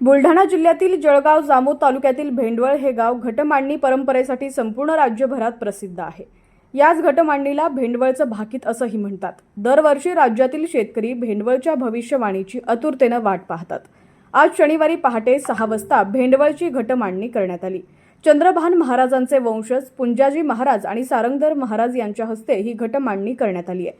बुलढाणा जिल्ह्यातील जळगाव जामोद तालुक्यातील भेंडवळ हे गाव घटमांडणी परंपरेसाठी संपूर्ण राज्यभरात प्रसिद्ध आहे. याच घटमांडणीला भेंडवळचं भाकीत असंही म्हणतात. दरवर्षी राज्यातील शेतकरी भेंडवळच्या भविष्यवाणीची आतुरतेनं वाट पाहतात. आज शनिवारी पहाटे सहा वाजता भेंडवळची घटमांडणी करण्यात आली. चंद्रभान महाराजांचे वंशज पुंजाजी महाराज आणि सारंगधर महाराज यांच्या हस्ते ही घटमांडणी करण्यात आली आहे.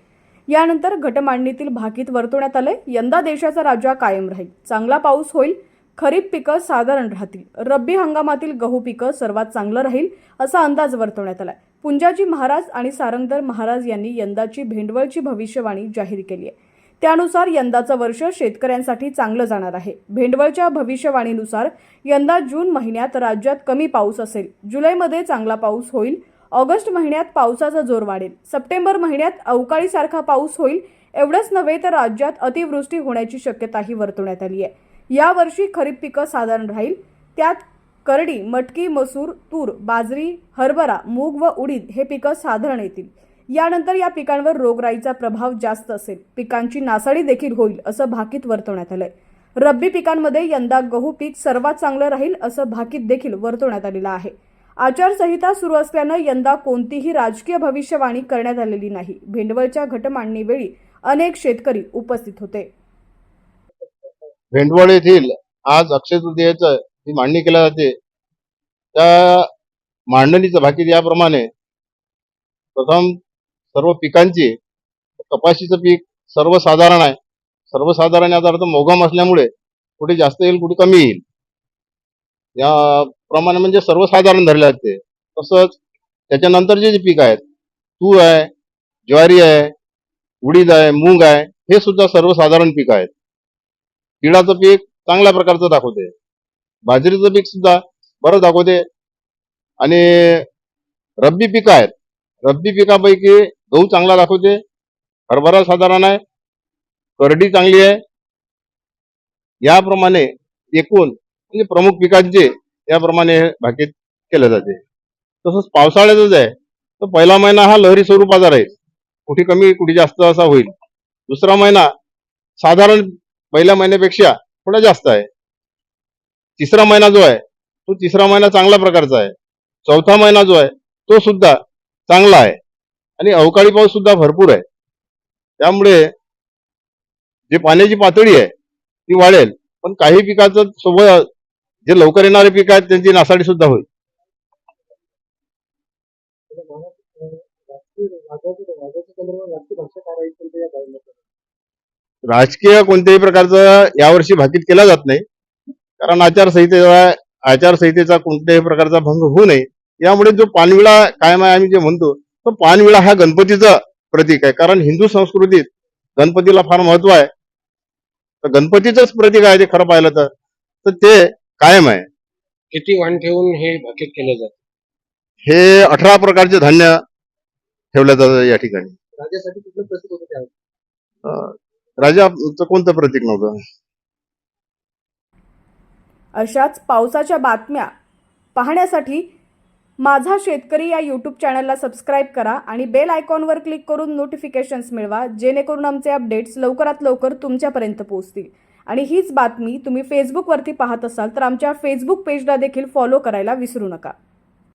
यानंतर घटमांडणीतील भाकीत वर्तवण्यात आले यंदा देशाचा राजा कायम राहील. चांगला पाऊस होईल. खरीप पिकं साधारण राहतील. रब्बी हंगामातील गहू पिकं सर्वात चांगलं राहील असा अंदाज वर्तवण्यात आलाय. पुंजाजी महाराज आणि सारंगधर महाराज यांनी यंदाची भेंडवळची भविष्यवाणी जाहीर केली आहे त्यानुसार यंदाचं वर्ष शेतकऱ्यांसाठी चांगलं जाणार आहे. भेंडवळच्या भविष्यवाणीनुसार यंदा जून महिन्यात राज्यात कमी पाऊस असेल. जुलैमध्ये चांगला पाऊस होईल. ऑगस्ट महिन्यात पावसाचा जोर वाढेल. सप्टेंबर महिन्यात अवकाळीसारखा पाऊस होईल. एवढंच नव्हे तर राज्यात अतिवृष्टी होण्याची शक्यताही वर्तवण्यात आली आहे यावर्षी खरीप पिकं साधारण राहील. त्यात करडी मटकी मसूर तूर बाजरी हरभरा मूग व उडीद हे पिकं साधारण येतील. यानंतर या पिकांवर रोगराईचा प्रभाव जास्त असेल. पिकांची नासाडी देखील होईल असं भाकीत वर्तवण्यात आलंय. रब्बी पिकांमध्ये यंदा गहू पीक सर्वात चांगलं राहील असं भाकीत देखील वर्तवण्यात आलेलं आहे. आचारसंहिता सुरू असल्यानं यंदा कोणतीही राजकीय भविष्यवाणी करण्यात आलेली नाही. भेंडवळच्या घटमांडणीवेळी अनेक शेतकरी उपस्थित होते. भेंडवळ येथील आज अक्षय तृतीयेचं जी मांडणी केल्या जाते. त्या मांडणीचं भाकीत याप्रमाणे प्रथम सर्व पिकांची कपाशीचं पीक सर्वसाधारण आहे. सर्वसाधारण याचा अर्थ मोगम असल्यामुळे कुठे जास्त येईल कुठे कमी येईल. या प्रमाणे म्हणजे सर्वसाधारण धरले जाते. तसंच त्याच्यानंतरचे जे पीक आहेत तूर आहे ज्वारी आहे उडीद आहे मूग आहे हे सुद्धा सर्वसाधारण पीक आहेत. तिळाचं पीक चांगल्या प्रकारचं दाखवते. बाजरीचं पीक सुद्धा बरं दाखवते. आणि रब्बी पिकं आहेत. रब्बी पिकापैकी गहू चांगला दाखवते. हरभरा साधारण आहे. करडी चांगली आहे. याप्रमाणे एकूण म्हणजे प्रमुख पिकांचे याप्रमाणे भाकीत केले जाते. तसंच पावसाळ्यातच आहे. तर पहिला महिना हा लहरी स्वरूपाचा राहील कुठे कमी कुठे जास्त असा होईल. दुसरा महिना साधारण पहिल्या महिन्यापेक्षा थोडा जास्त आहे. तिसरा महिना जो आहे तो तिसरा महिना चांगल्या प्रकारचा आहे. चौथा महिना जो आहे तो सुद्धा चांगला आहे. आणि अवकाळी पाऊस सुद्धा भरपूर आहे. त्यामुळे जे पाण्याची पातळी आहे ती वाढेल. पण काही पिकाचं सोबत जे लवकर येणारे पीक आहेत त्यांची नासाडी सुद्धा होईल. राजकीय कोणत्याही प्रकारचं यावर्षी भाकीत केला जात नाही. कारण आचारसंहितेचा आचारसंहितेचा कोणत्याही प्रकारचा भंग होऊ नये. यामुळे जो पानविळा कायम आहे आम्ही जे म्हणतो तो पानविळा हा गणपतीचं प्रतीक आहे. कारण हिंदू संस्कृतीत गणपतीला फार महत्त्व आहे. तर गणपतीचंच प्रतीक आहे ते खरं पाहिलं तर. तर ते कायम आहे. किती वाण ठेवून हे भाकीत केलं जातं? हे अठरा प्रकारचे धान्य ठेवलं जातं या ठिकाणी. राज्यासाठी कुठलं होतं राजाचं कोणतं प्रतीक नव्हतं? अशाच पावसाच्या बातम्या पाहण्यासाठी माझा शेतकरी या यूट्यूब चॅनलला सबस्क्राईब करा आणि बेल आयकॉनवर क्लिक करून नोटिफिकेशन्स मिळवा जेणेकरून आमचे अपडेट्स लवकरात लवकर तुमच्यापर्यंत पोहोचतील. आणि हीच बातमी तुम्ही फेसबुकवरती पाहत असाल तर आमच्या फेसबुक पेजला देखील फॉलो करायला विसरू नका.